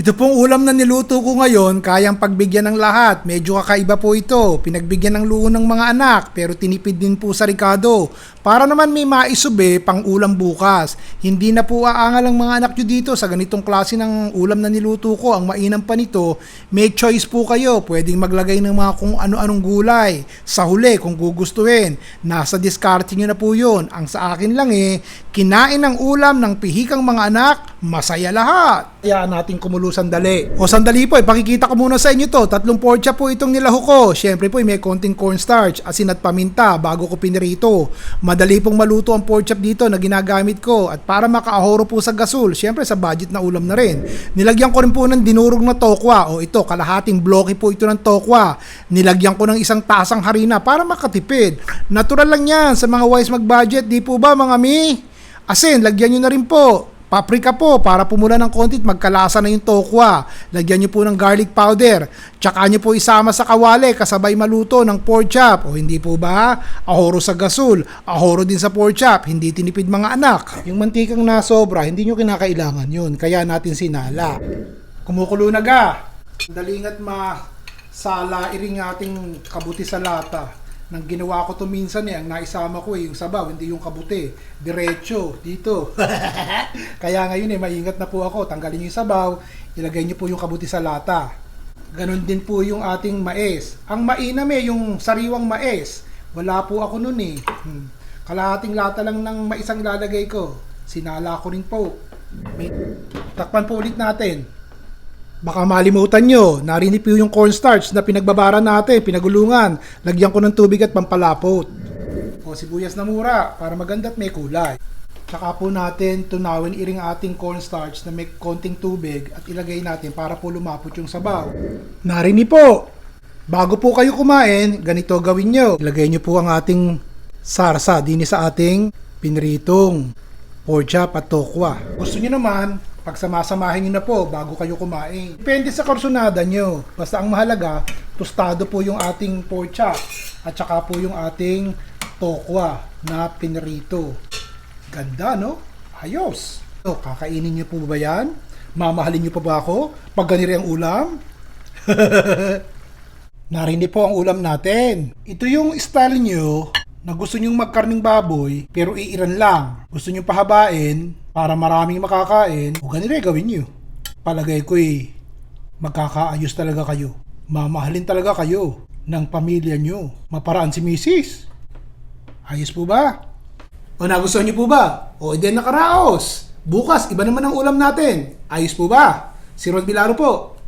Ito pong ulam na niluto ko ngayon, kayang pagbigyan ng lahat. Medyo kakaiba po ito. Pinagbigyan ng luho ng mga anak, pero tinipid din po sa Ricardo. Para naman may maisube pang ulam bukas. Hindi na po aangal ang mga anak nyo dito sa ganitong klase ng ulam na niluto ko. Ang mainam pa nito, may choice po kayo. Pwedeng maglagay ng mga kung ano-anong gulay. Sa huli, kung gugustuhin. Nasa diskarte nyo na po yun. Ang sa akin lang eh, kinain ng ulam ng pihikang mga anak, masaya lahat. Kaya natin kumulo sandali. O sandali po, ipakikita ko muna sa inyo to. Tatlong pork chop po itong nilaho ko. Siyempre po, may konting cornstarch, asin at paminta bago ko pinirito. Madali pong maluto ang pork dito na ginagamit ko. At para makaahoro po sa gasol, siyempre sa budget na ulam na rin. Nilagyan ko rin po ng dinurog na tokwa. O ito, kalahating bloke po ito ng tokwa. Nilagyan ko ng isang tasang harina para makatipid. Natural lang yan sa mga wise mag-budget. Di po ba mga mi? Asin, lagyan nyo na rin po. Paprika po para pumula ng konti at magkalasa na yung tokwa. Lagyan nyo po ng garlic powder. Tsaka nyo po isama sa kawali kasabay maluto ng pork chop. O hindi po ba? Ahoro sa gasol. Ahoro din sa pork chop. Hindi tinipid mga anak. Yung mantikang nasobra, hindi nyo kinakailangan yun. Kaya natin sinala. Kumukulo na ga. Dalingat ma sala iring ating kabuti sa lata. Nang ginawa ko to minsan eh, ang naisama ko eh, yung sabaw, hindi yung kabuti. Diretso, dito. Kaya ngayon eh, maingat na po ako. Tanggalin yung sabaw, ilagay niyo po yung kabuti sa lata. Ganon din po yung ating mais. Ang mainam eh, yung sariwang mais. Wala po ako nun eh. Hmm. Kalahating lata lang ng mais ang ilalagay ko. Sinala ko rin po. May... Takpan po ulit natin. Baka malimutan nyo, narinig po yung cornstarch na pinagbabara natin, pinagulungan. Lagyan ko ng tubig at pampalapot. O sibuyas na mura para maganda at may kulay. Tsaka po natin tunawin iring ating cornstarch na may konting tubig at ilagay natin para po lumapot yung sabaw. Narinig po! Bago po kayo kumain, ganito gawin nyo. Ilagay nyo po ang ating sarsa dini sa ating pinritong pork chop at tokwa. Gusto nyo naman, pagsamasamahin nyo na po bago kayo kumain. Depende sa karsonada nyo. Basta ang mahalaga, tostado po yung ating pork chop at saka po yung ating tokwa na pinrito. Ganda, no? Ayos. So, kakainin nyo po ba yan? Mamahalin nyo pa ba ako? Pag ganire ang ulam? Narinig po ang ulam natin. Ito yung style nyo na gusto nyong magkarning baboy pero iiran lang. Gusto nyong pahabain para maraming makakain. O ganire gawin nyo. Palagay ko eh, magkakaayos talaga kayo. Mamahalin talaga kayo ng pamilya nyo. Maparaan si misis. Ayos po ba? O nagustuhan niyo po ba? O hindi nakaraos. Bukas, iba naman ang ulam natin. Ayos po ba? Si Ron Bilaro po.